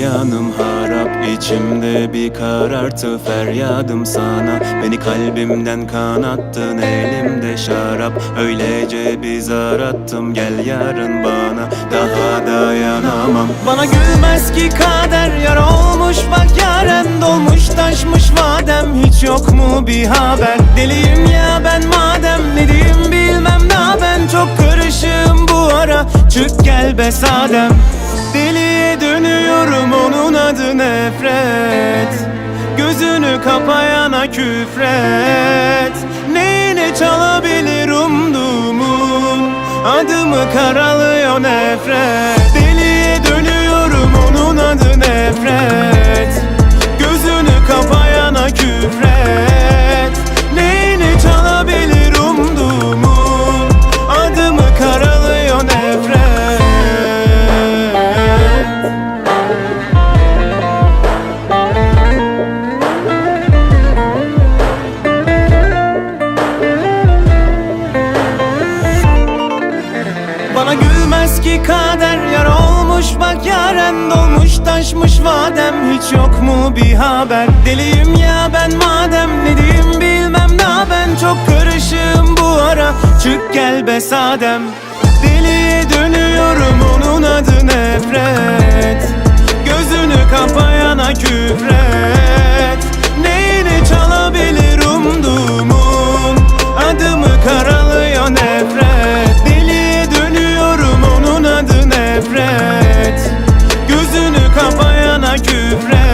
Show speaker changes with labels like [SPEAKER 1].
[SPEAKER 1] Canım harap içimde bir karartı feryadım sana. Beni kalbimden kanattın elimde şarap. Öylece bir zar attım gel yarın bana. Daha dayanamam. Bana gülmez ki kader yar olmuş bak yaren dolmuş taşmış vadem Hiç yok mu bir haber? Deliyim ya ben madem Ne diyeyim bilmem. Daha ben çok karışığım bu ara. Çık gel be sadem onun adı nefret. Gözünü kapayana küfret. Neyine çalabilir umduğumun? Adımı karalıyor nefret. Deliye dönüyorum ki kader yar olmuş bak yaren dolmuş taşmış vadem Hiç yok mu bir haber? Deliyim ya ben madem Ne diyeyim bilmem. Daha ben çok karışığım bu ara. Çık gel be sadem. Deliye dönüyorum onun adı nefret ömre